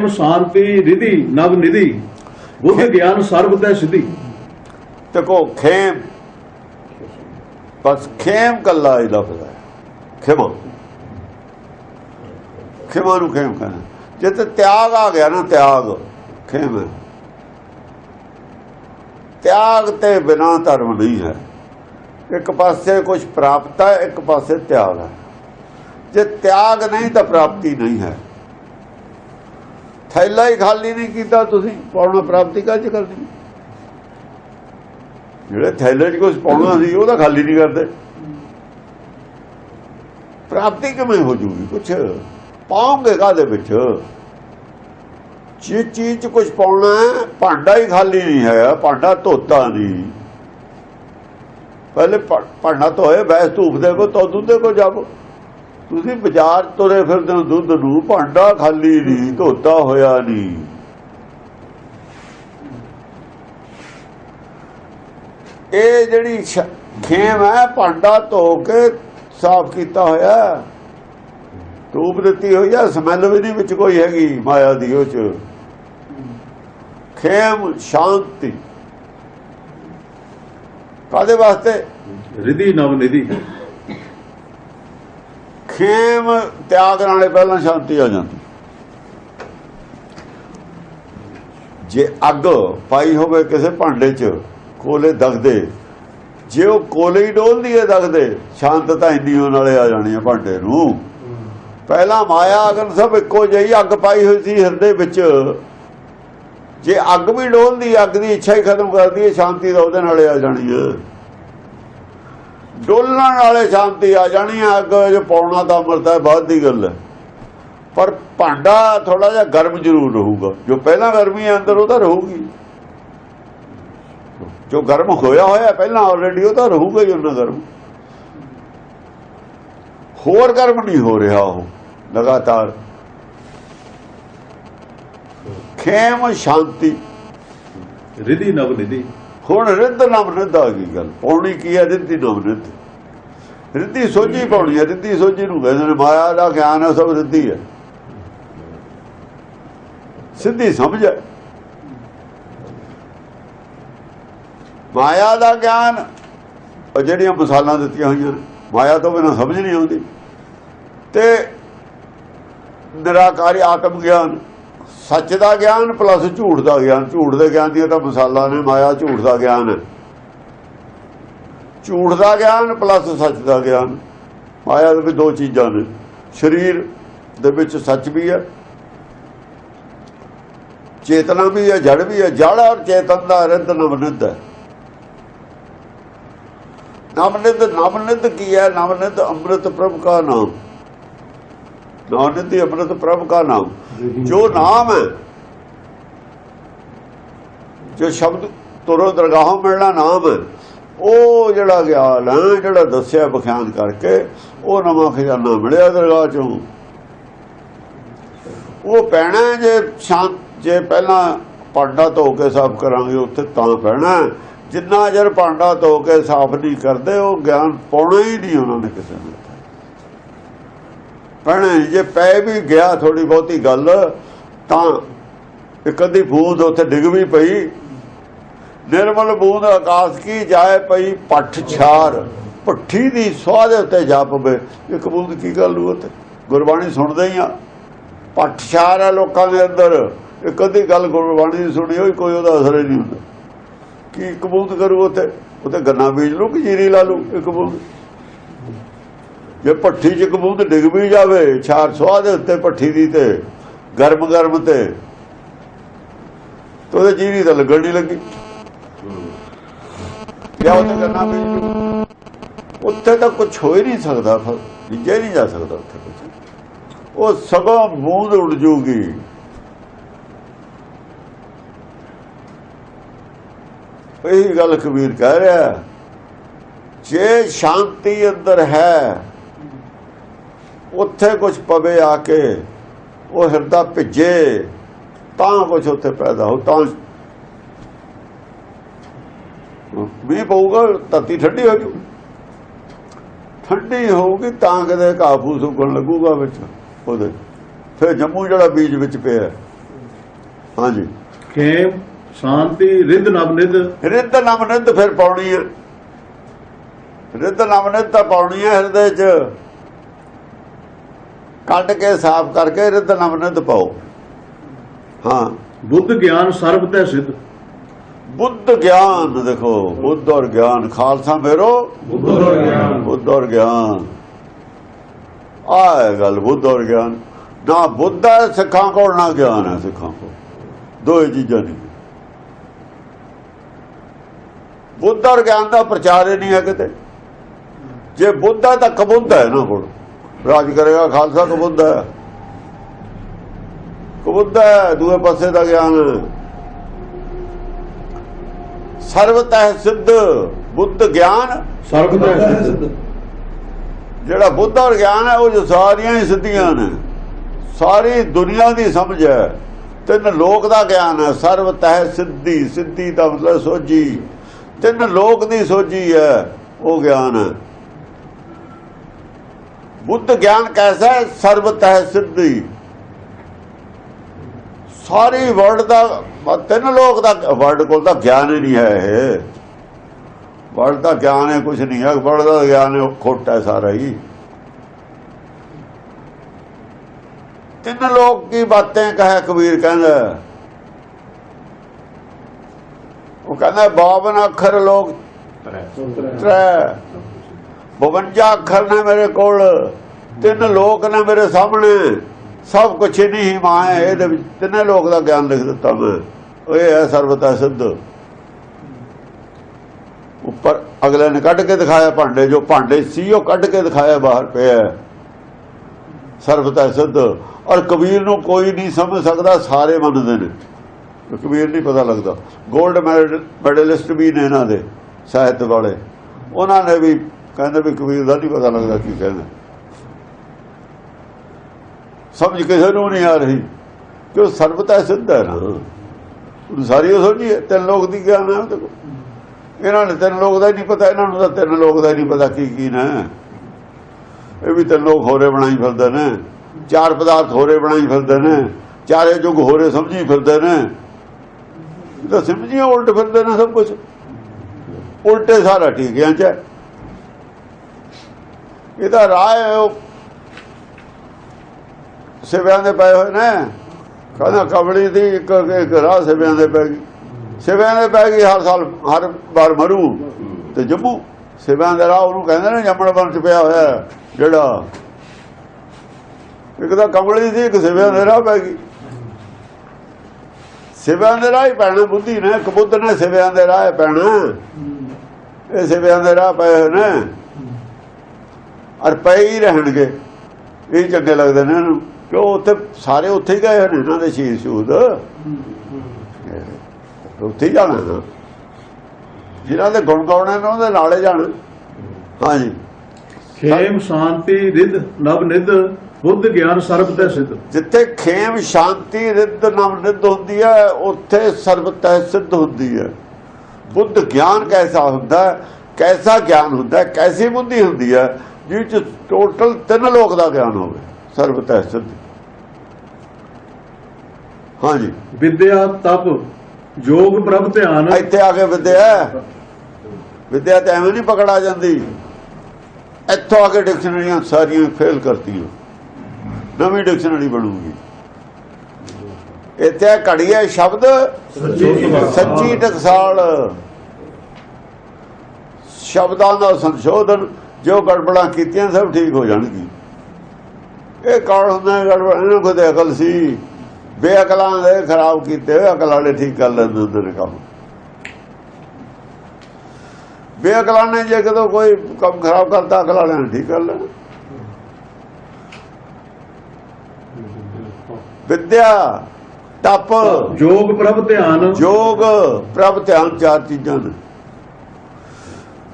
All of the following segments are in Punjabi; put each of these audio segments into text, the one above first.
ਸ਼ਾਂਤੀ ਰਿਧੀ ਨਵ ਨਿਧੀ, ਬੁੱਧ ਗਿਆਨ ਸਰਬ ਤੈ ਸਿੱਧੀ। ਤੇ ਕੋ ਖੇਮ, ਬਸ ਖੇਮ ਕੱਲਾ ਹੀ ਲਫ਼ਜ਼ ਹੈ। ਖਿਮਾ। ਖਿਮਾ ਨੂੰ ਖੇਮ ਕਹਿੰਦੇ। ਜੇ ਤੇ ਤਿਆਗ ਆ ਗਿਆ ਨਾ, ਤਿਆਗ, ਖੇਮ ਤਿਆਗ ਤੇ ਬਿਨਾ ਧਰਮ ਨਹੀਂ ਹੈ। ਇੱਕ ਪਾਸੇ ਕੁਝ ਪ੍ਰਾਪਤ ਹੈ, ਇੱਕ ਪਾਸੇ ਤਿਆਗ ਹੈ। ਜੇ ਤਿਆਗ ਨਹੀਂ ਤਾਂ ਪ੍ਰਾਪਤੀ ਨਹੀਂ ਹੈ। ਥੈਲਾ ਹੀ ਖਾਲੀ ਨਹੀਂ ਕੀਤਾ ਤੁਸੀਂ, ਪਾਉਣਾ ਪ੍ਰਾਪਤੀ ਕੱਜ ਕਰਨੀ? ਜਿਹੜੇ ਥੈਲੇ 'ਚ ਕੁਝ ਪਾਉਣਾ ਸੀ, ਉਹ ਤਾਂ ਖਾਲੀ ਨਹੀਂ ਕਰਦੇ। ਪ੍ਰਾਪਤੀ ਕਿਵੇਂ ਹੋ ਜੂਗੀ ਕੁਛ? ਪਾਉਂਗੇ ਕਾਦੇ ਵਿੱਚ? ਜੇ ਚੀਜ਼ 'ਚ ਕੁਝ ਪਾਉਣਾ ਭਾਂਡਾ ਹੀ ਖਾਲੀ ਨਹੀਂ ਹੈ ਭਾਂਡਾ ਧੋਤਾ ਨਹੀਂ। ਪਹਿਲੇ ਭਾਂਡਾ ਧੋਏ ਬੈਸ ਧੂਪ ਦੇ ਕੋ ਤੋ ਦੁੱਧ ਦੇ ਕੋ ਜਾਵੋ। ਤੁਸੀਂ ਬਾਜ਼ਾਰ ਤੁਰੇ ਫਿਰਦੇ ਹੋ, ਦੁੱਧ ਨੂੰ ਭਾਂਡਾ ਖਾਲੀ ਨਹੀਂ, ਧੋਤਾ ਹੋਇਆ ਨਹੀਂ। ਇਹ ਜਿਹੜੀ ਖੇਮ ਹੈ, ਭਾਂਡਾ ਧੋ ਕੇ ਸਾਫ਼ ਕੀਤਾ ਹੋਇਆ ਧੂਪ ਦਿੱਤੀ ਹੋਈ ਹੈ, ਸਮੈਲ ਵੀ ਨਹੀਂ ਵਿੱਚ ਕੋਈ ਹੈਗੀ ਮਾਇਆ ਦੀ ਉਹ ਚ। ਖੇਮ ਸ਼ਾਂਤੀ। ਕਾਦੇ ਵਾਸਤੇ? ਰਿਧੀ ਨਵ ਨਿਧੀ। ਖੇਮ ਤਿਆਗ ਨਾਲੇ ਪਹਿਲਾਂ ਸ਼ਾਂਤੀ ਆ ਜਾਂਦੀ। ਜੇ ਅੱਗ ਪਾਈ ਹੋਵੇ ਕਿਸੇ ਭਾਂਡੇ 'ਚ, ਕੋਲੇ ਦਗਦੇ, ਜੇ ਉਹ ਕੋਲੇ ਹੀ ਡੋਲਦੀ ਹੈ ਦਗਦੇ ਸ਼ਾਂਤਤਾ ਇੰਨੀ ਹੋਣ ਵਾਲੇ ਆ ਜਾਣੀ ਹੈ ਭਾਂਡੇ ਨੂੰ। ਪਹਿਲਾਂ ਮਾਇਆ ਅਗਨ ਸਭ ਇੱਕੋ ਜਿਹੀ ਅੱਗ ਪਾਈ ਹੋਈ ਸੀ ਹਿਰਦੇ ਵਿੱਚ। ਜੇ ਅੱਗ ਵੀ ਡੋਲਦੀ, ਅੱਗ ਦੀ ਇੱਛਾ ਹੀ ਖਤਮ ਕਰਦੀ ਹੈ ਸ਼ਾਂਤੀ ਦਾ ਉਹਦੇ ਨਾਲੇ ਆ ਜਾਣੀ ਹੈ। ਡੋਲਣ ਵਾਲੇ ਸ਼ਾਂਤੀ ਆ ਜਾਣੀ ਹੈ ਅੱਗ ਜੋ ਪਾਉਣਾ ਤਾਂ ਅਮਰਤਾ ਹੈ, ਬਾਅਦ ਦੀ ਗੱਲ ਹੈ। ਪਰ ਭਾਂਡਾ ਥੋੜਾ ਜਿਹਾ ਗਰਮ ਜ਼ਰੂਰ ਰਹੂਗਾ। ਜੋ ਪਹਿਲਾਂ ਗਰਮੀ ਹੈ, ਅੰਦਰ ਉਹ ਤਾਂ ਰਹੂਗੀ। ਜੋ ਗਰਮ ਹੋਇਆ ਹੋਇਆ ਪਹਿਲਾਂ ਆਲਰੇਡੀ ਉਹ ਤਾਂ ਰਹੂਗਾ ਹੀ ਉਹਨਾਂ ਗਰਮ। ਹੋਰ ਗਰਮ ਨਹੀਂ ਹੋ ਰਿਹਾ ਉਹ, ਲਗਾਤਾਰ। ਖੇਮ ਸ਼ਾਂਤੀ। ਰਿਧੀ ਨਵ ਨਿਧੀ। ਹੁਣ ਰਿੱਧ ਨਾਮ ਰਿੱਧ ਆ ਗਈ ਗੱਲ। ਪਾਉਣੀ ਕੀ ਹੈ ਰਿੱਧੀ ਨਾਮ ਰਿੱਧ। ਰਿੱਧੀ ਸੋਝੀ ਪੌਣੀ ਹੈ ਰਿੱਧੀ ਸੋਝੀ ਨੂੰ ਕਹਿੰਦੇ ਨੇ ਮਾਇਆ ਦਾ ਗਿਆਨ ਹੈ ਸਭ ਰਿੱਧੀ ਹੈ ਸਿੱਧੀ ਸਮਝ ਹੈ ਮਾਇਆ ਦਾ ਗਿਆਨ ਉਹ ਜਿਹੜੀਆਂ ਮਿਸਾਲਾਂ ਦਿੱਤੀਆਂ ਹੋਈਆਂ ਨੇ, ਮਾਇਆ ਤੋਂ ਬਿਨਾਂ ਸਮਝ ਨਹੀਂ ਆਉਂਦੀ। ਤੇ ਨਿਰਾਕਾਰੀ ਆਤਮ ਗਿਆਨ ਸੱਚ ਦਾ ਗਿਆਨ ਪਲੱਸ ਝੂਠ ਦਾ ਗਿਆਨ। ਝੂਠ ਦੇ ਗਿਆਨ ਦੀਆਂ ਤਾਂ ਮਿਸਾਲਾਂ ਨੇ ਮਾਇਆ ਝੂਠ ਦਾ ਗਿਆਨ। ਹੈ ਝੂਠ ਦਾ ਗਿਆਨ ਪਲੱਸ ਸੱਚ ਦਾ ਗਿਆਨ। ਮਾਇਆ ਦੇ ਵਿੱਚ ਦੋ ਚੀਜ਼ਾਂ ਨੇ। ਸਰੀਰ ਦੇ ਵਿੱਚ ਸੱਚ ਵੀ ਹੈ। ਚੇਤਨਾ ਵੀ ਹੈ, ਜੜ ਵੀ ਹੈ। ਜੜ ਔਰ ਚੇਤਨ ਦਾ ਰਿੱਧ ਨਵਨਿੱਧ ਹੈ। ਨਵਨਿੱਧ ਨਵਨਿੱਧ ਕੀ ਹੈ? ਨਵਨਿੱਧ ਅੰਮ੍ਰਿਤ ਪ੍ਰਭ ਕਾ ਨਾਮ। ਨਵਨਿੱਧ ਅੰਮ੍ਰਿਤ ਪ੍ਰਭ ਕਾ ਨਾਮ। ਜੋ ਨਾਮ ਹੈ, ਜੋ ਸ਼ਬਦ ਤੁਰੋ ਦਰਗਾਹੋਂ ਮਿਲਣਾ ਨਾਮ ਹੈ, ਉਹ ਜਿਹੜਾ ਗਿਆਨ ਹੈ ਜਿਹੜਾ ਦੱਸਿਆ ਬਖਿਆਨ ਕਰਕੇ, ਉਹ ਨਵਾਂ ਖਜ਼ਾਨਾ ਮਿਲਿਆ ਦਰਗਾਹ ਚੋਂ। ਉਹ ਪੈਣਾ ਜੇ ਸ਼ਾਂਤ, ਜੇ ਪਹਿਲਾਂ ਭਾਂਡਾ ਧੋ ਕੇ ਸਾਫ਼ ਕਰਾਂਗੇ, ਉੱਥੇ ਤਾਂ ਪੈਣਾ ਜਿੰਨਾ ਜਰ ਭਾਂਡਾ ਧੋ ਕੇ ਸਾਫ਼ ਨਹੀਂ ਕਰਦੇ, ਉਹ ਗਿਆਨ ਪਾਉਣਾ ਹੀ ਨਹੀਂ ਉਹਨਾਂ ਨੇ ਕਿਸੇ ਨੂੰ। ਪੈਣਾ ਜੇ ਪੈ ਵੀ ਗਿਆ ਥੋੜੀ ਬਹੁਤੀ ਗੱਲ, ਤਾਂ ਇੱਕ ਅੱਧੀ ਬੂੰਦ ਉੱਥੇ ਡਿੱਗ ਵੀ ਪਈ। ਨਿਰਮਲ ਬੂੰਦ ਆਕਾਸ਼ ਕੀ ਜਾਏ ਪਈ, ਪੱਠ ਛਾਰ। ਪੱਠੀ ਦੀ ਸਵਾਹ ਦੇ ਉੱਤੇ ਜਾ ਪਵੇ। ਇੱਕ ਬੂੰਦ ਕੀ ਗੱਲ ਨੂੰ ਉੱਥੇ? ਗੁਰਬਾਣੀ ਸੁਣਦੇ ਹੀ ਆ। ਪੱਠ ਛਾਰ ਆ ਲੋਕਾਂ ਦੇ ਅੰਦਰ। ਇੱਕ ਅੱਧੀ ਗੱਲ ਗੁਰਬਾਣੀ ਦੀ ਸੁਣੀ ਹੋਈ, ਕੋਈ ਉਹਦਾ ਅਸਰ ਹੀ ਨਹੀਂ ਹੁੰਦਾ। ਕੀ ਇੱਕ ਬੂੰਦ ਕਰੂ ਉੱਥੇ? ਉੱਥੇ ਗੰਨਾ ਬੀਜ ਲੂ ਕਿ ਜੀਰੀ ਲਾ ਲੂ ਇੱਕ ਬੂੰਦ। ਜੇ ਭੱਠੀ 'ਚ ਇੱਕ ਬੂੰਦ ਡਿੱਗ ਵੀ ਜਾਵੇ ਛਾਰ ਸਵਾਹ ਦੇ ਉੱਤੇ ਭੱਠੀ ਦੀ ਤੇ ਗਰਮ ਗਰਮ ਤੇ ਤੇ ਉਹਦੇ ਜੀਰੀ ਤਾਂ ਲੱਗਣ ਨਹੀਂ ਲੱਗੀ। ਕਿਆ ਉੱਥੇ ਗੰਨਾ ਬੀਜ ਲੂ ਉੱਥੇ ਤਾਂ ਕੁਝ ਹੋ ਹੀ ਨਹੀਂ ਸਕਦਾ, ਫਿਰ ਬੀਜਿਆ ਨਹੀਂ ਜਾ ਸਕਦਾ ਉੱਥੇ ਕੁਝ ਉਹ ਸਗੋਂ ਬੂੰਦ ਉੱਡ ਜੂਗੀ। ਇਹ ਗੱਲ ਕਬੀਰ ਕਹਿ ਰਿਹਾ ਜੇ ਸ਼ਾਂਤੀ ਅੰਦਰ ਹੈ ਉੱਥੇ ਕੁਝ ਪਵੇ ਆ ਕੇ ਉਹ ਹਿਰਦਾ ਭਿੱਜੇ ਤਾਂ ਕੁਝ ਉੱਥੇ ਪੈਦਾ ਹੋ ਤਾਂ ਵੀ ਪਊਗਾ ਧਰਤੀ ਠੰਡੀ ਹੋ ਜੂ। ਠੰਡੀ ਹੋਊਗੀ ਤਾਂ ਕਦੇ ਕਾਫੂ ਸੁੱਕਣ ਲੱਗੂਗਾ ਵਿੱਚ ਉਹਦੇ। ਫਿਰ ਜੰਮੂ ਜਿਹੜਾ ਬੀਜ ਵਿੱਚ ਪਿਆ ਹਾਂਜੀ। ਖੇਮ ਸ਼ਾਂਤੀ ਰਿੱਧ ਨਵ ਨਿਧ। ਰਿੱਧ ਨਮ ਨਿੱਧ ਫਿਰ ਪਾਉਣੀ ਹੈ। ਰਿੱਧ ਨਮ ਨਿੱਧ ਤਾਂ ਪਾਉਣੀ ਹੈ ਹਿਰਦੇ 'ਚ। ਕੱਢ ਕੇ ਸਾਫ਼ ਕਰਕੇ ਰਿੱਧ ਨਮ ਨਿੱਧ ਪਾਓ। ਹਾਂ। ਬੁੱਧ ਗਿਆਨ ਸਰਬ ਤੈ ਸਿੱਧ। ਬੁੱਧ ਗਿਆਨ ਦੇਖੋ ਬੁੱਧ ਔਰ ਗਿਆਨ। ਖਾਲਸਾ ਮੇਰੋ। ਬੁੱਧ ਔਰ ਗਿਆਨ। ਬੁੱਧ ਔਰ ਗਿਆਨ। ਆਹ ਗੱਲ ਬੁੱਧ ਔਰ ਗਿਆਨ। ਨਾ ਬੁੱਧ ਹੈ ਸਿੱਖਾਂ ਕੋਲ ਨਾ ਗਿਆਨ ਹੈ ਸਿੱਖਾਂ ਕੋਲ। ਦੋਏ ਚੀਜ਼ਾਂ ਨਹੀਂ ਬੁੱਧ ਔਰ ਗਿਆਨ ਦਾ ਪ੍ਰਚਾਰ ਹੀ ਨਹੀਂ ਹੈ ਕਿਤੇ। ਜੇ ਬੁੱਧ ਹੈ ਤਾਂ ਕਬੁੱਧ ਹੈ ਨਾ ਕੋਲ। ਰਾਜ ਕਰੇਗਾ ਖਾਲਸਾ ਕਬੁੱਧ ਹੈ। ਕਬੁੱਧ ਹੈ ਦੂਏ ਪਾਸੇ ਦਾ ਗਿਆਨ। ਸਰਵਤः ਸਿੱਧ ਬੁੱਧ ਗਿਆਨ। ਸਰਬ ਤੈ ਸਿੱਧ। ਜਿਹੜਾ ਬੁੱਧ ਔਰ ਗਿਆਨ ਹੈ ਉਹ ਜੋ ਸਾਰੀਆਂ ਹੀ ਸਿੱਧੀਆਂ ਨੇ। ਸਾਰੀ ਦੁਨੀਆ ਦੀ ਸਮਝ ਹੈ। ਤਿੰਨ ਲੋਕ ਦਾ ਗਿਆਨ ਹੈ ਸਰਵ ਤਹਿ ਸਿੱਧੀ। ਸਿੱਧੀ ਦਾ ਮਤਲਬ ਸੋਝੀ। ਤਿੰਨ ਲੋਕ ਦੀ ਸੋਝੀ ਹੈ ਉਹ ਗਿਆਨ ਹੈ। ਬੁੱਧ ਗਿਆਨ ਕੈਸਾ ਹੈ? ਸਰਵ ਤਹਿ ਸਿੱਧੀ। ਸਾਰੀ ਵਰਲਡ ਦਾ ਤਿੰਨ ਲੋਕ ਦਾ ਵਰਲਡ ਕੋਲ ਤਾਂ ਗਿਆਨ ਹੀ ਨਹੀਂ ਹੈ ਇਹ। ਵਰਲਡ ਦਾ ਗਿਆਨ ਹੈ ਕੁਝ ਨਹੀਂ ਹੈ। ਵਰਲਡ ਦਾ ਗਿਆਨ ਹੈ ਉਹ ਖੋਟਾ ਹੈ ਸਾਰਾ ਹੀ। ਤਿੰਨ ਲੋਕ ਕੀ ਬਾतें ਕਹੇ ਕਬੀਰ ਕਹਿੰਦਾ। ਉਹ ਕਹਿੰਦਾ 52 ਅੱਖਰ ਲੋਕ ਤ੍ਰੈ। 52 ਅੱਖਰ ਨੇ ਮੇਰੇ ਕੋਲ, ਤਿੰਨ ਲੋਕ ਨੇ ਮੇਰੇ ਸਾਹਮਣੇ। ਸਭ ਕੁਛ ਨਹੀਂ ਮਾਂ ਇਹਦੇ ਵਿੱਚ ਤਿੰਨੇ ਲੋਕ ਦਾ ਗਿਆਨ ਲਿਖ ਦਿੱਤਾ ਮੈਂ। ਉਹ ਹੈ ਸਰਬਤਾ ਸਿੱਧ। ਉੱਪਰ ਅਗਲੇ ਨੇ ਕੱਢ ਕੇ ਦਿਖਾਇਆ ਭਾਂਡੇ, ਜੋ ਭਾਂਡੇ ਸੀ ਉਹ ਕੱਢ ਕੇ ਦਿਖਾਇਆ ਬਾਹਰ ਪਿਆ ਸਰਬਤਾ ਸਿੱਧ। ਔਰ ਕਬੀਰ ਨੂੰ ਕੋਈ ਨਹੀਂ ਸਮਝ ਸਕਦਾ, ਸਾਰੇ ਮੰਨਦੇ ਨੇ। ਕਬੀਰ ਨਹੀਂ ਪਤਾ ਲੱਗਦਾ। 골ਡ ਮੈਡਲਿਸਟ ਵੀ ਨੇ ਇਹਨਾਂ ਦੇ, ਸਾਹਿਤ ਵਾਲੇ। ਉਹਨਾਂ ਨੇ ਵੀ ਕਹਿੰਦੇ ਵੀ ਕਬੀਰ ਦਾ ਨਹੀਂ ਪਤਾ ਲੱਗਦਾ ਕੀ ਕਹਿੰਦਾ। ਸਮਝ ਕਿਸੇ ਨੂੰ ਨਹੀਂ ਆ ਰਹੀ ਕਿ ਉਹ ਸਰਬਤਾ ਸਿੱਧ ਹੈ ਨਾ। ਉਹਨੂੰ ਸਾਰੀ ਉਹ ਸੋਝੀ ਹੈ ਤਿੰਨ ਲੋਕ ਦੀ ਗਿਆਨ ਹੈ ਕੋਲ। ਇਹਨਾਂ ਨੇ ਤਿੰਨ ਲੋਕ ਦਾ ਹੀ ਨਹੀਂ ਪਤਾ ਇਹਨਾਂ ਨੂੰ ਤਾਂ ਤਿੰਨ ਲੋਕ ਦਾ ਹੀ ਨਹੀਂ ਪਤਾ ਕੀ ਕੀ ਨੇ। ਇਹ ਵੀ ਤਿੰਨ ਲੋਕ ਹੋਰੇ ਬਣਾਈ ਫਿਰਦੇ ਨੇ ਚਾਰ ਪਦਾਰਥ ਹੋਰੇ ਬਣਾਈ ਫਿਰਦੇ ਨੇ ਚਾਰੇ ਯੁੱਗ ਹੋਰੇ ਸਮਝੀ ਫਿਰਦੇ ਨੇ। ਤਾਂ ਸਮਝੀਆਂ ਉਲਟ ਫਿਰਦੇ ਨੇ ਸਭ ਕੁਝ ਉਲਟੇ ਸਾਰਾ ਠੀਕਿਆਂ ਚ ਹੈ। ਇਹਦਾ ਰਾਹ ਹੈ ਉਹ। ਸਿਵਿਆਂ ਦੇ ਪਏ ਹੋਏ ਨੇ। ਕਹਿੰਦਾ ਕਬੜੀ ਦੀ ਇੱਕ ਇੱਕ ਰਾਹ ਸਿਵਿਆਂ ਦੇ ਪੈ ਗਈ। ਸਿਵਿਆਂ ਦੇ ਪੈ ਗਈ, ਹਰ ਸਾਲ ਹਰ ਵਾਰ ਮਰੂ। ਤੇ ਜੰਮੂ। ਸਿਵਿਆਂ ਦੇ ਰਾਹ ਉਹਨੂੰ ਕਹਿੰਦੇ ਨੇ ਜੰਮਣ ਬਣ ਚ ਪਿਆ ਹੋਇਆ ਜਿਹੜਾ। ਇੱਕ ਤਾਂ ਕਮਲੀ ਸੀ ਇੱਕ ਸਿਵਿਆਂ ਦੇ ਰਾਹ ਪੈ ਗਈ। ਸਿਵਿਆਂ ਦੇ ਰਾਹ ਹੀ ਪੈਣਾ, ਬੁੱਧੀ ਨੇ। ਕਬੁੱਧ ਨੇ ਸਿਵਿਆਂ ਦੇ ਰਾਹ ਪੈਣਾ। ਇਹ ਸਿਵਿਆਂ ਦੇ ਰਾਹ ਪਏ ਹੋਏ ਨੇ। ਔਰ ਪਏ ਹੀ ਰਹਿਣਗੇ। ਇਹ ਚੰਗੇ ਲੱਗਦੇ ਨੇ ਇਹਨੂੰ। ਕਿਉਂ? ਉੱਥੇ ਸਾਰੇ ਉੱਥੇ ਹੀ ਗਏ ਹੋਏ ਇਹਨਾਂ ਦੇ ਸ਼ਹੀਦ ਸ਼ੂਦ। ਉੱਥੇ ਜਾਣਾ ਨਾ। ਜਿਨ੍ਹਾਂ ਦੇ ਗੁਣ ਗਾਉਣੇ ਨੇ ਉਹਦੇ ਨਾਲੇ ਜਾਣ। ਹਾਂਜੀ। ਖੇਮ ਸ਼ਾਂਤੀ ਰਿੱਧ ਨਵ ਨਿਧ ਬੁੱਧ ਗਿਆਨ ਸਰਬ ਤੈ ਸਿੱਧ। ਜਿੱਥੇ ਖੇਮ ਸ਼ਾਂਤੀ ਰਿੱਧ ਨਮ ਨਿੱਧ ਹੁੰਦੀ ਹੈ ਉੱਥੇ ਸਰਬਤੈ ਸਿੱਧ ਹੁੰਦੀ ਹੈ। ਬੁੱਧ ਗਿਆਨ ਕੈਸਾ ਹੁੰਦਾ? ਕੈਸਾ ਗਿਆਨ ਹੁੰਦਾ? ਕੈਸੀ ਬੁੱਧੀ ਹੁੰਦੀ ਹੈ? ਜਿਸ ਚ ਟੋਟਲ ਤਿੰਨ ਲੋਕ ਦਾ ਗਿਆਨ ਹੋਵੇ ਸਰਬਤੈ ਸਿੱਧ ਹਾਂਜੀ। ਵਿਦਿਆ ਤਪ ਯੋਗ ਪ੍ਰਭ ਧਿਆਨ। ਇੱਥੇ ਆ ਕੇ ਵਿਦਿਆ ਵਿਦਿਆ ਤੇ ਐਵੇਂ ਨਹੀਂ ਪਕੜਾ ਜਾਂਦੀ। ਇੱਥੋਂ ਆ ਕੇ ਡਿਕਸ਼ਨਰੀਆਂ ਸਾਰੀਆਂ ਫੇਲ ਕਰਤੀਆਂ। ਨਵੀਂ ਡਿਕਸ਼ਨਰੀ ਬਣੂਗੀ। ਇੱਥੇ ਘੜੀਏ ਸ਼ਬਦ ਸੱਚੀ ਟਕਸਾਲ ਸ਼ਬਦਾਂ ਦਾ ਸੰਸ਼ੋਧਨ ਜੋ ਗੜਬੜਾਂ ਕੀਤੀਆਂ ਸਭ ਠੀਕ ਹੋ ਜਾਣਗੀ ਇਹ ਕੌਣ ਹੁੰਦਾ ਗੜਬੜ? ਇਹਨਾਂ ਕੋਲ ਤੇ ਅਕਲ ਸੀ। ਬੇਅਕਲਾਂ ਦੇ ਖਰਾਬ ਕੀਤੇ ਹੋਏ ਅਕਲ ਵਾਲੇ ਠੀਕ ਕਰ ਲੈਂਦੇ ਹੁੰਦੇ ਨੇ ਕੰਮ। ਬੇਅਕਲਾਂ ਨੇ ਜੇ ਕਦੋਂ ਕੋਈ ਕੰਮ ਖਰਾਬ ਕਰਤਾ ਅਕਲ ਵਾਲਿਆਂ ਨੇ ਠੀਕ ਕਰ ਲੈਣਾ। ਵਿਦਿਆ ਤਪ ਯੋਗ ਪ੍ਰਭ ਧਿਆਨ। ਯੋਗ ਪ੍ਰਭ ਧਿਆਨ ਚਾਰ ਚੀਜ਼ਾਂ ਨੇ।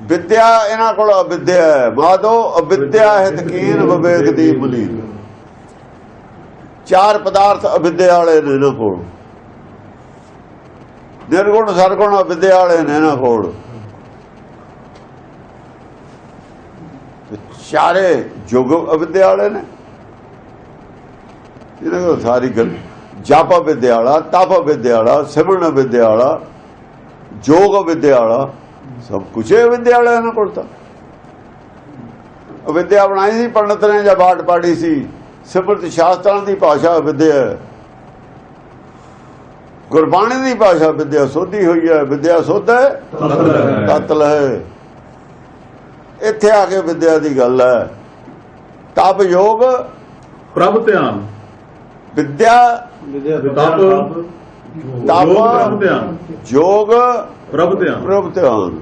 ਵਿਦਿਆ ਇਹਨਾਂ ਕੋਲ ਅਵਿਦਿਆ ਹੈ। ਮਾਦੋ ਅਵਿਦਿਆ ਹੈ ਤਕੀਨ ਵਿਵੇਕ ਦੀ ਬੁਲੀ। ਚਾਰ ਪਦਾਰਥ ਅਵਿਦਿਆ ਵਾਲੇ ਨੇ ਇਹਨਾਂ ਕੋਲ। ਨਿਰਗੁਣ, ਸਰਗੁਣ ਅਵਿਦਿਆ ਵਾਲੇ ਨੇ ਇਹਨਾਂ ਕੋਲ। ਚਾਰੇ ਯੁਗ ਅਵਿਦਿਆ ਵਾਲੇ ਨੇ। ਇਹਨਾਂ ਕੋਲ ਸਾਰੀ ਗੱਲ। ਜਪ ਵਿਦਿਆ ਵਾਲਾ, ਤਪ ਵਿਦਿਆ ਵਾਲਾ, ਸਿਮਰਨ ਵਿਦਿਆ ਵਾਲਾ ਯੋਗ ਵਿਦਿਆ ਵਾਲਾ ਸਭ ਕੁਝ ਹੈ ਵਿਦਿਆ ਵਾਲਿਆਂ ਕੋਲ ਤਾਂ ਉਹ ਵਿਦਿਆ ਬਣਾਈ ਸੀ ਪੰਡਤ ਨੇ ਜਾਂ ਬਾਟ ਪਾੜੀ ਸੀ। ਸਿਮਰਤ ਸ਼ਾਸਤਰਾਂ ਦੀ ਭਾਸ਼ਾ ਵਿਦਿਆ। ਗੁਰਬਾਣੀ ਦੀ ਭਾਸ਼ਾ ਵਿਦਿਆ ਸੋਧੀ ਹੋਈ ਹੈ। ਵਿਦਿਆ ਸੋਧ ਹੈ ਤਤਲ ਹੈ। ਇੱਥੇ ਆ ਕੇ ਵਿਦਿਆ ਦੀ ਗੱਲ ਹੈ। ਤਪ ਯੋਗ ਪ੍ਰਭ ਧਿਆਨ। ਵਿਦਿਆ ਤਪ ਤਪ ਧਿਆਨ। ਯੋਗ ਪ੍ਰਭ ਧਿਆਨ। ਪ੍ਰਭ ਧਿਆਨ।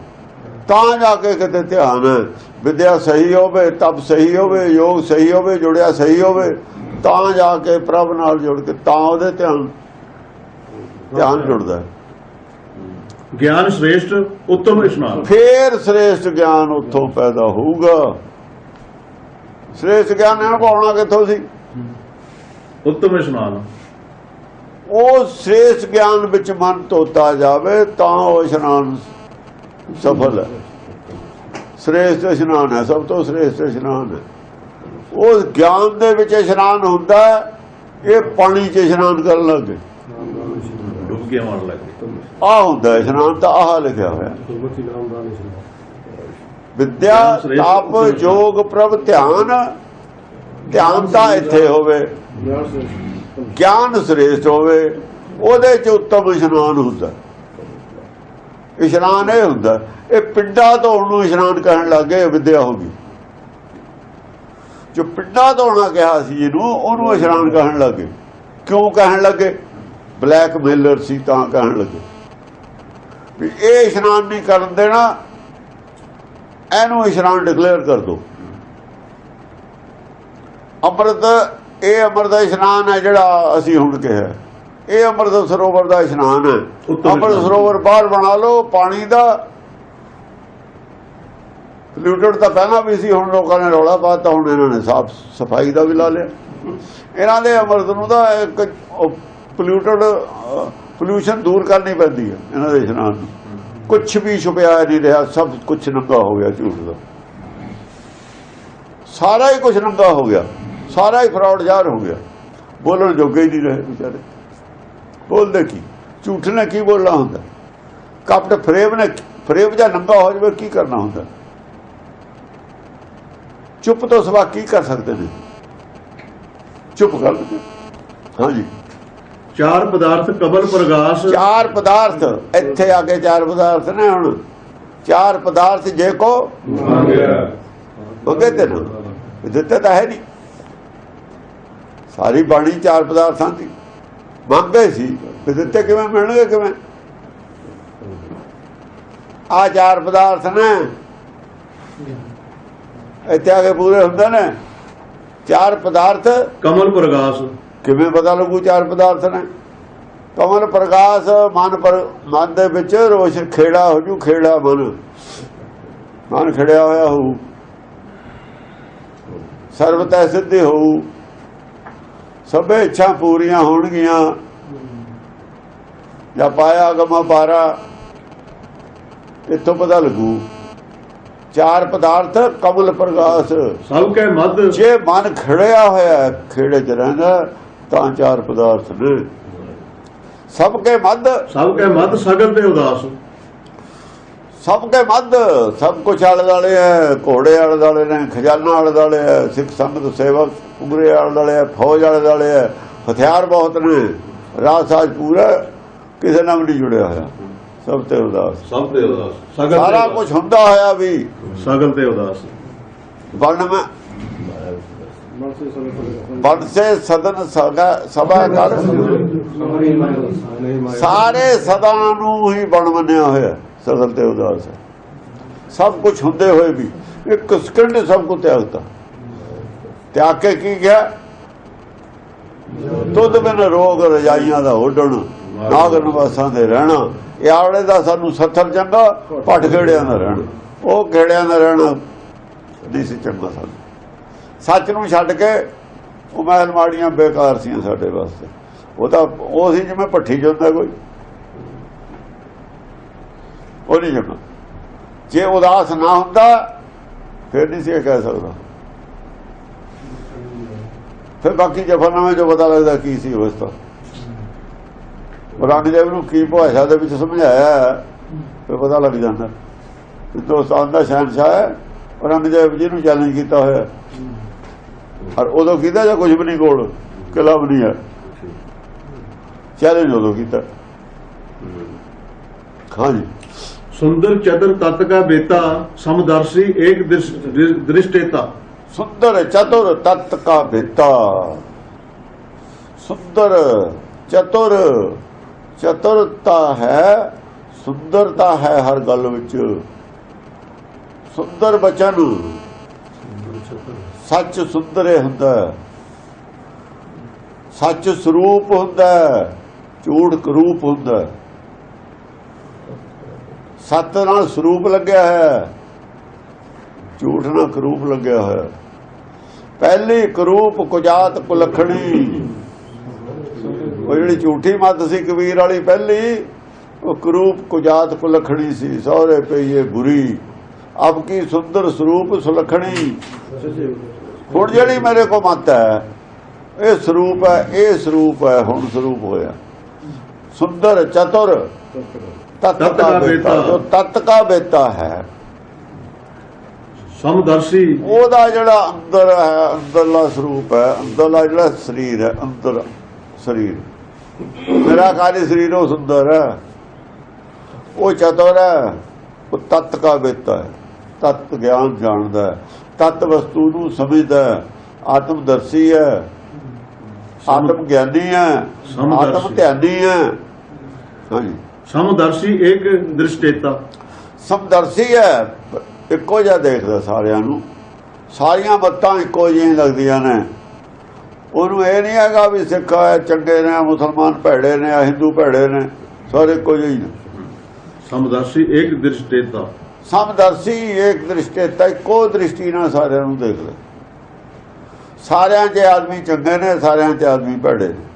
ਤਾਂ ਜਾ ਕੇ ਕਿਤੇ ਧਿਆਨ ਹੈ। ਵਿਦਿਆ ਸਹੀ ਹੋਵੇ ਤਪ ਸਹੀ ਹੋਵੇ ਯੋਗ ਸਹੀ ਹੋਵੇ ਜੁੜਿਆ ਸਹੀ ਹੋਵੇ ਤਾਂ ਜਾ ਕੇ ਪ੍ਰਭ ਨਾਲ ਜੁੜ ਕੇ ਤਾਂ ਉਹਦੇ ਧਿਆਨ। ਧਿਆਨ ਜੁੜਦਾ। ਗਿਆਨ ਸ਼੍ਰੇਸ਼ਟ ਉੱਤਮ ਇਸ਼ਨਾਨ ਫੇਰ ਸ੍ਰੇਸ਼ਟ ਗਿਆਨ ਉੱਥੋਂ ਪੈਦਾ ਹੋਊਗਾ। ਸ੍ਰੇਸ਼ਟ ਗਿਆਨ ਇਹਨਾਂ ਕੋਲ ਆਉਣਾ ਕਿੱਥੋਂ ਸੀ? ਉੱਤਮ ਇਸ਼ਨਾਨ ਉਹ ਸ੍ਰੇਸ਼ਟ ਗਿਆਨ ਵਿੱਚ ਮਨ ਧੋਤਾ ਜਾਵੇ ਤਾਂ ਉਹ ਇਸ਼ਨਾਨ ਸਫਲ ਹੈ। ਸ੍ਰੇਸ਼ਟ ਇਸ਼ਨਾਨ ਹੈ ਸਭ ਤੋਂ ਸ੍ਰੇਸ਼ਟ ਇਸ਼ਨਾਨ ਹੈ। ਉਹ ਗਿਆਨ ਦੇ ਵਿੱਚ ਇਸ਼ਨਾਨ ਹੁੰਦਾ ਇਹ ਪਾਣੀ 'ਚ ਇਸ਼ਨਾਨ ਕਰਨ ਲੱਗੇ। ਡੁੱਬਕੀਆਂ ਮਾਰਨ ਲੱਗੇ ਆ ਹੁੰਦਾ ਇਸ਼ਨਾਨ ਤਾਂ ਆਹ ਲਿਖਿਆ ਹੋਇਆ। ਵਿਦਿਆ ਤਪ ਯੋਗ ਪ੍ਰਭ ਧਿਆਨ। ਧਿਆਨ ਤਾਂ ਇੱਥੇ ਹੋਵੇ। ਗਿਆਨ ਸ੍ਰੇਸ਼ਟ ਹੋਵੇ, ਉਹਦੇ ਚ ਉੱਤਮ ਇਸ਼ਨਾਨ ਹੁੰਦਾ। ਇਸ਼ਨਾਨ ਇਹ ਹੁੰਦਾ, ਇਹ ਪਿੰਡਾਂ ਧੋਣ ਨੂੰ ਇਸ਼ਨਾਨ ਕਹਿਣ ਲੱਗੇ ਵਿਦਿਆ ਹੋ ਗਈ। ਜੋ ਪਿੰਡਾਂ ਧੋਣਾ ਕਿਹਾ ਸੀ ਇਹਨੂੰ, ਉਹਨੂੰ ਇਸ਼ਨਾਨ ਕਹਿਣ ਲੱਗੇ ਕਿਉਂ ਕਹਿਣ ਲੱਗੇ ਬਲੈਕ ਮੇਲਰ ਸੀ, ਤਾਂ ਕਹਿਣ ਲੱਗੇ ਵੀ ਇਹ ਇਸ਼ਨਾਨ ਨਹੀਂ ਕਰਨ ਦੇਣਾ, ਇਹਨੂੰ ਇਸ਼ਨਾਨ ਡਿਕਲੇਅਰ ਕਰ ਦੋ। ਅੰਮ੍ਰਿਤ ਇਹ ਅੰਮ੍ਰਿਤ ਦਾ ਇਸ਼ਨਾਨ ਹੈ ਜਿਹੜਾ ਅਸੀਂ ਹੁਣ ਕਿਹਾ। ਇਹ ਅੰਮ੍ਰਿਤ ਸਰੋਵਰ ਦਾ ਇਸ਼ਨਾਨ ਹੈ। ਇਸ਼ਨਾਨ। ਸਰੋਵਰ ਬਾਹਰ ਬਣਾ ਲਓ ਪਾਣੀ ਦਾ। ਪੋਲਿਊਟਡ ਤਾਂ ਪਹਿਲਾਂ ਵੀ ਸੀ ਹੁਣ ਲੋਕਾਂ ਨੇ ਰੌਲਾ ਪਾਤਾ ਹੁਣ ਇਹਨਾਂ ਨੇ ਸਾਫ਼ ਸਫ਼ਾਈ ਦਾ ਵੀ ਲਾ ਲਿਆ। ਇਹਨਾਂ ਦੇ ਅੰਮ੍ਰਿਤ ਨੂੰ ਤਾਂ ਇੱਕ ਪੋਲਿਊਟਡ ਪੋਲਿਊਸ਼ਨ ਦੂਰ ਕਰਨੀ ਪੈਂਦੀ ਹੈ ਇਹਨਾਂ ਦੇ ਇਸ਼ਨਾਨ ਨੂੰ। ਕੁਝ ਵੀ ਛੁਪਿਆ ਨਹੀਂ ਰਿਹਾ ਸਭ ਕੁਝ ਨੰਗਾ ਹੋ ਗਿਆ ਝੂਠ ਦਾ। ਸਾਰਾ ਹੀ ਕੁਝ ਨੰਗਾ ਹੋ ਗਿਆ। ਸਾਰਾ ਹੀ ਫਰਾਡ ਜ਼ਾਹਰ ਹੋ ਗਿਆ। ਬੋਲਣ ਜੋਗੇ ਹੀ ਨਹੀਂ ਰਹੇ ਵਿਚਾਰੇ। ਬੋਲਦੇ ਕੀ? ਝੂਠ ਨੇ ਕੀ ਬੋਲਣਾ ਹੁੰਦਾ? ਕਪਟ ਫਰੇਬ ਨੇ ਫਰੇਬ ਜਾਂ ਨੰਗਾ ਹੋ ਜਾਵੇ ਕੀ ਕਰਨਾ ਹੁੰਦਾ? ਚੁੱਪ ਤੋਂ ਸਵਾ ਕੀ ਕਰ ਸਕਦੇ ਨੇ? ਚੁੱਪ ਕਰ। ਹਾਂਜੀ। ਚਾਰ ਪਦਾਰਥ ਕਬਲ ਪ੍ਰਗਾਸ। ਚਾਰ ਪਦਾਰਥ ਇੱਥੇ ਆ ਕੇ ਚਾਰ ਪਦਾਰਥ ਨੇ ਹੁਣ। ਚਾਰ ਪਦਾਰਥ ਜੇ ਕੋ ਮੰਗੇ ਤੇ ਨਾ। ਦਿੱਤੇ ਤਾਂ ਹੈ ਨਹੀਂ। ਸਾਰੀ ਬਾਣੀ ਚਾਰ ਪਦਾਰਥਾਂ ਦੀ। ਮੰਗੇ ਸੀ ਵੀ ਦਿੱਤੇ ਕਿਵੇਂ ਮਿਲਣਗੇ ਕਿਵੇਂ? ਆ ਚਾਰ ਪਦਾਰਥ ਨੇ। ਇੱਥੇ ਆ ਕੇ ਪੂਰੇ ਹੁੰਦੇ ਨੇ। ਚਾਰ ਪਦਾਰਥ। ਕਮਲ ਪ੍ਰਗਾਸ। ਕਿਵੇਂ ਪਤਾ ਲੱਗੂ ਚਾਰ ਪਦਾਰਥ ਨੇ? ਕਮਲ ਪ੍ਰਕਾਸ਼ ਮਨ ਪਰ ਮਨ ਦੇ ਵਿੱਚ ਰੋਸ਼ਨ ਖੇੜਾ ਹੋ ਜੂ ਖੇੜਾ ਮਨ। ਮਨ ਖੜਿਆ ਹੋਇਆ ਹੋਊ। ਸਰਬਤੈ ਸਿੱਧੀ ਹੋਊ। ਸਭੇ ਇੱਛਾ ਪੂਰੀਆਂ ਹੋਣਗੀਆਂ। ਜਾਂ ਪਾਇਆ ਗਮਾ ਪਾਰਾ ਇੱਥੋਂ ਪਤਾ ਲੱਗੂ। ਚਾਰ ਪਦਾਰਥ ਕਮਲ ਪ੍ਰਕਾਸ਼ ਸਭ ਕੈ ਮਦ ਜੇ ਮਨ ਖੜਿਆ ਹੋਇਆ ਖੇੜੇ ਚ ਰਹਿੰਦਾ ਤਾਂ ਚਾਰ ਪਦਾਰਥ ਨੇ। ਸਭ ਕੇ ਮੱਧ। ਸਭ ਕੈ ਮਦ ਸਗਲ ਤੇ ਉਦਾਸ। ਸਭ ਕੇ ਮੱਧ ਸਭ ਕੁਛ ਆਲੇ ਦਾਲੇ ਹੈ ਘੋੜੇ ਆਲੇ ਦਾਲੇ ਨੇ ਖਜ਼ਾਨਾ ਆਲੇ ਦਾਲੇ ਹੈ ਸਿੱਖ ਸੰਗਤ ਸੇਵਕ ਉਗਰੇ ਆਲੇ ਦਾਲੇ ਹੈ ਫੌਜ ਆਲੇ ਦਾਲੇ ਹੈ ਹਥਿਆਰ ਬਹੁਤ ਨੇ ਰਾਜ ਸਾਜ ਪੂਰਾ ਕਿਸੇ ਨਾਲ ਨਹੀਂ ਜੁੜਿਆ ਹੋਇਆ। ਸਭ ਤੇ ਉਦਾਸ। ਸਭ ਤੇ ਉਦਾਸ। ਸਾਰਾ। ਕੁਝ ਹੁੰਦਾ ਹੋਇਆ ਵੀ। ਸਗਲ ਤੇ ਉਦਾਸ। ਵਰਣ ਮੈਂ ਵਰਣ ਸੇ ਸਦਨ ਸਗਾ ਸਭਾ ਕਰ ਸਾਰੇ ਸਦਾ ਨੂੰ ਹੀ ਬਣ ਮੰਨਿਆ ਹੋਇਆ। ਸਗਲ ਤੇ ਉਦਾਸ ਹੈ ਸਭ ਕੁਝ ਹੁੰਦੇ ਹੋਏ ਵੀ ਇੱਕ ਸਕਿੰਟ ਸਭ ਕੁ ਤਿਆਗਤਾ ਤਿਆਗ ਕੇ ਕੀ ਗਿਆ ਤੁਧ ਬਿਨ ਰੋਗ ਰਜਾਈਆਂ ਦਾ ਉੱਡਣ, ਨਾਗ ਨਿਵਾਸਾਂ ਦੇ ਰਹਿਣਾ ਇਹ ਆਵਲੇ ਦਾ ਸਾਨੂੰ ਸੱਥਰ ਚੰਗਾ ਪੱਟ ਖੇੜਿਆਂ ਦਾ ਰਹਿਣਾ। ਉਹ ਖੇੜਿਆਂ ਦਾ ਰਹਿਣਾ ਨਹੀਂ ਸੀ ਚੰਗਾ ਸਾਨੂੰ। ਸੱਚ ਨੂੰ ਛੱਡ ਕੇ ਉਹ ਮਹਿਲ ਮਾੜੀਆਂ ਬੇਕਾਰ ਸੀ ਸਾਡੇ ਵਾਸਤੇ। ਉਹ ਤਾਂ ਉਹ ਸੀ ਜਿਵੇਂ ਪੱਠੀ ਜਾਂਦਾ ਕੋਈ। ਉਹ ਨਹੀਂ ਜਮਾ ਜੇ ਉਦਾਸ ਨਾ ਹੁੰਦਾ, ਫਿਰ ਨਹੀਂ ਸੀ ਇਹ ਕਹਿ ਸਕਦਾ। ਫਿਰ ਬਾਕੀ ਜਫਰਨਾਮੇ ਜੋ ਪਤਾ ਲੱਗਦਾ ਕੀ ਸੀ ਅਵਸਥਾ ਔਰੰਗਜ਼ੇਬ ਨੂੰ ਕੀ ਭਾਸ਼ਾ ਦੇ ਵਿੱਚ ਸਮਝਾਇਆ, ਫਿਰ ਪਤਾ ਲੱਗ ਜਾਂਦਾ। ਹਿੰਦੁਸਤਾਨ ਦਾ ਸ਼ਹਿਨशाह ਹੈ ਔਰੰਗਜ਼ੇਬ ਜੀ ਨੂੰ ਚੈਲੰਜ ਕੀਤਾ ਹੋਇਆ। ਔਰ ਉਦੋਂ ਕੀਤਾ ਜਾਂ ਕੁਝ ਵੀ ਨਹੀਂ ਕੋਲ, ਕਿਲਾ ਵੀ ਨਹੀਂ ਹੈ। ਚੈਲੰਜ ਉਦੋਂ ਕੀਤਾ। ਹਾਂਜੀ। ਸੁੰਦਰ ਚਤੁਰ ਤਤ ਕਾ ਬੇਤਾ, ਸਮਦਰਸ਼ੀ ਏਕ ਦ੍ਰਿਸ਼ਟੇਤਾ। ਸੁੰਦਰ ਚਤੁਰ ਤਤ ਕਾ ਬੇਤਾ। ਸੁੰਦਰ ਚਤੁਰ ਚਤੁਰਤਾ ਹੈ, ਸੁੰਦਰਤਾ ਹੈ ਹਰ ਗੱਲ ਵਿੱਚ। ਸੁੰਦਰ ਬਚਨ ਸੱਚ ਸੁੰਦਰੇ ਹੁੰਦਾ ਸੱਚ ਸਰੂਪ ਹੁੰਦਾ ਝੂਠ ਕਰੂਪ ਹੁੰਦਾ ਸੱਤ ਨਾਲ ਸਰੂਪ ਲੱਗਿਆ ਹੈ। ਝੂਠ ਨਾਲ ਕਰੂਪ ਲੱਗਿਆ ਹੋਇਆ। ਪਹਿਲੀ ਕਰੂਪ ਕੁਜਾਤ ਕੁਲਖਣੀ। ਉਹ ਜਿਹੜੀ ਝੂਠੀ ਮੱਤ ਸੀ ਕਬੀਰ ਵਾਲੀ ਪਹਿਲੀ, ਉਹ ਕਰੂਪ ਕੁਜਾਤ ਕੁਲਖਣੀ ਸੀ। ਸਹੁਰੇ ਪਈਏ ਬੁਰੀ। ਅਬ ਕੀ ਸੁੰਦਰ ਸਰੂਪ ਸੁਲਖਣੀ। ਹੁਣ ਜਿਹੜੀ ਮੇਰੇ ਕੋ ਮਤ ਹੈ, ਇਹ ਸਰੂਪ ਹੈ, ਇਹ ਸਰੂਪ ਹੈ, ਹੁਣ ਸਰੂਪ ਹੋਇਆ। ਸੁੰਦਰ ਚਤੁਰ। ਤਤ ਕਾ ਬੇਤਾ ਹੈ। ਸਮਦਰਸ਼ੀ। ਉਹਦਾ ਜਿਹੜਾ ਅੰਦਰ ਹੈ ਅੰਦਰਲਾ ਸਰੂਪ ਹੈ ਅੰਦਰਲਾ ਜਿਹੜਾ ਸਰੀਰ ਹੈ ਅੰਦਰ ਸਰੀਰ। ਮੇਰਾ ਕਾਲੀ ਸਰੀਰ ਉਹ ਸੁੰਦਰ ਹੈ। ਉਹ ਚਤੁਰ ਹੈ। ਉਹ ਤਤ ਕਾ ਬੇਤਾ ਹੈ। ਤਤ ਗਿਆਨ ਜਾਣਦਾ ਹੈ। ਤਤ ਵਸਤੂ ਨੂੰ ਸਮਝਦਾ ਹੈ। ਆਤਮਦਰਸ਼ੀ ਹੈ। ਆਤਮ ਗਿਆਨੀ ਹੈ। ਆਤਮ ਧਿਆਨੀ ਹੈ। ਹਾਂਜੀ। ਸਮਦਰਸ਼ੀ ਏਕ ਦ੍ਰਿਸ਼ਟੇਤਾ। ਸਮਦਰਸ਼ੀ ਹੈ ਇੱਕੋ ਜਿਹਾ ਦੇਖਦਾ ਸਾਰਿਆਂ ਨੂੰ। ਸਾਰੀਆਂ ਬੱਤਾਂ ਇੱਕੋ ਜਿਹੀਆਂ ਲੱਗਦੀਆਂ ਨੇ। ਉਹਨੂੰ ਇਹ ਨਹੀਂ ਹੈਗਾ ਵੀ ਸਿੱਖ ਹੈ ਚੰਗੇ ਨੇ ਮੁਸਲਮਾਨ ਭੈੜੇ ਨੇ ਹਿੰਦੂ ਭੈੜੇ ਨੇ ਸਾਰੇ ਇੱਕੋ ਜਿਹੇ ਨੇ। ਸਮਦਰਸ਼ੀ ਏਕ ਦ੍ਰਿਸ਼ਟੇਤਾ। ਸਮਦਰਸ਼ੀ ਏਕ ਦ੍ਰਿਸ਼ਟੇਤਾ ਇੱਕੋ ਦ੍ਰਿਸ਼ਟੀ ਨਾਲ ਸਾਰਿਆਂ ਨੂੰ ਦੇਖਦਾ। ਸਾਰਿਆਂ ਦੇ ਆਦਮੀ ਚੰਗੇ ਨੇ ਸਾਰਿਆਂ ਦੇ ਆਦਮੀ ਭੈੜੇ ਨੇ।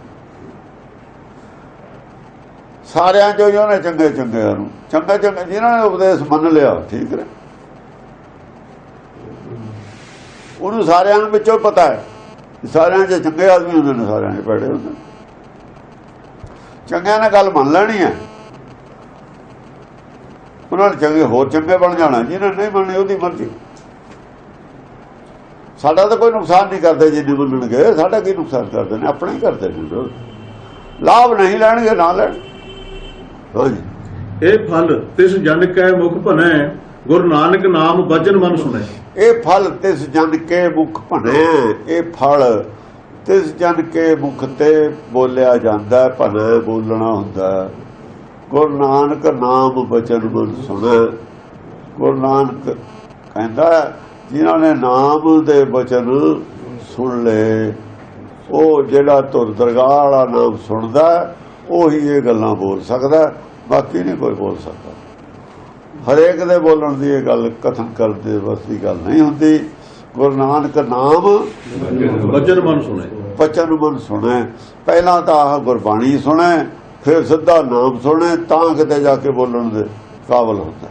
ਸਾਰਿਆਂ 'ਚੋਂ ਹੀ ਉਹਨੇ ਚੰਗੇ ਚੰਗਿਆਂ ਨੂੰ ਚੰਗੇ ਚੰਗੇ ਜਿਹਨਾਂ ਨੇ ਉਪਦੇਸ਼ ਮੰਨ ਲਿਆ, ਠੀਕ ਨੇ? ਉਹਨੂੰ ਸਾਰਿਆਂ ਨੂੰ ਵਿੱਚੋਂ ਪਤਾ ਹੈ। ਸਾਰਿਆਂ 'ਚ ਚੰਗੇ ਆਦਮੀ ਹੁੰਦੇ ਨੇ, ਸਾਰਿਆਂ 'ਚ ਭੈੜੇ ਹੁੰਦੇ ਨੇ। ਚੰਗਿਆਂ ਨੇ ਗੱਲ ਮੰਨ ਲੈਣੀ ਹੈ। ਉਹਨਾਂ ਨੇ ਚੰਗੇ, ਹੋਰ ਚੰਗੇ ਬਣ ਜਾਣਾ ਜਿਹਨਾਂ ਨੇ ਨਹੀਂ ਮੰਨਣੀ ਉਹਦੀ ਮਰਜ਼ੀ। ਸਾਡਾ ਤਾਂ ਕੋਈ ਨੁਕਸਾਨ ਨਹੀਂ ਕਰਦੇ ਜਿੰਨੇ ਮੰਨਣਗੇ। ਸਾਡਾ ਕੀ ਨੁਕਸਾਨ ਕਰਦੇ ਨੇ? ਆਪਣਾ ਹੀ ਕਰਦੇ ਨੇ। ਲਾਭ ਨਹੀਂ ਲੈਣਗੇ, ਨਾ ਲੈਣ। ਇਹ ਫਲ ਤਿਸ ਜਨ ਕੈ ਮੁਖ ਭਨੈ ਗੁਰੂ ਨਾਨਕ ਨਾਮ ਵਚਨ ਮਨ ਸੁਣੈ। ਇਹ ਫਲ ਤਿਸ ਜਨ ਕੇ ਮੁਖ ਭਣੇ ਇਹ ਫਲ ਤਿਸ ਜਨ ਕੇ ਮੁਖ ਤੇ ਬੋਲਿਆ ਜਾਂਦਾ ਭਣੇ ਬੋਲਣਾ ਹੁੰਦਾ। ਗੁਰੂ ਨਾਨਕ ਨਾਮ ਬਚਨ ਮਨ ਸੁਣੈ। ਗੁਰੂ ਨਾਨਕ ਕਹਿੰਦਾ ਜਿਨ੍ਹਾਂ ਨੇ ਨਾਮ ਦੇ ਬਚਨ ਸੁਣ ਲਏ ਉਹ ਜਿਹੜਾ ਧੁਰ ਦਰਗਾਹ ਵਾਲਾ ਨਾਮ ਸੁਣਦਾ ਉਹੀ ਇਹ ਗੱਲਾਂ ਬੋਲ ਸਕਦਾ ਬਾਕੀ ਨਹੀਂ ਕੋਈ ਬੋਲ ਸਕਦਾ। ਹਰੇਕ ਦੇ ਬੋਲਣ ਦੀ ਇਹ ਗੱਲ ਕਥਨ ਕਰਨ ਦੇ ਬਸ ਦੀ ਗੱਲ ਨਹੀਂ ਹੁੰਦੀ। ਗੁਰੂ ਨਾਨਕ ਨਾਮ ਵਚਨ ਮਨ ਸੁਣੈ। ਬਚਨ ਮਨ ਸੁਣੈ। ਪਹਿਲਾਂ ਤਾਂ ਆਹ ਗੁਰਬਾਣੀ ਸੁਣੈ ਫਿਰ ਸਿੱਧਾ ਨਾਮ ਸੁਣੈ ਤਾਂ ਕਿਤੇ ਜਾ ਕੇ ਬੋਲਣ ਦੇ ਕਾਬਲ ਹੁੰਦਾ।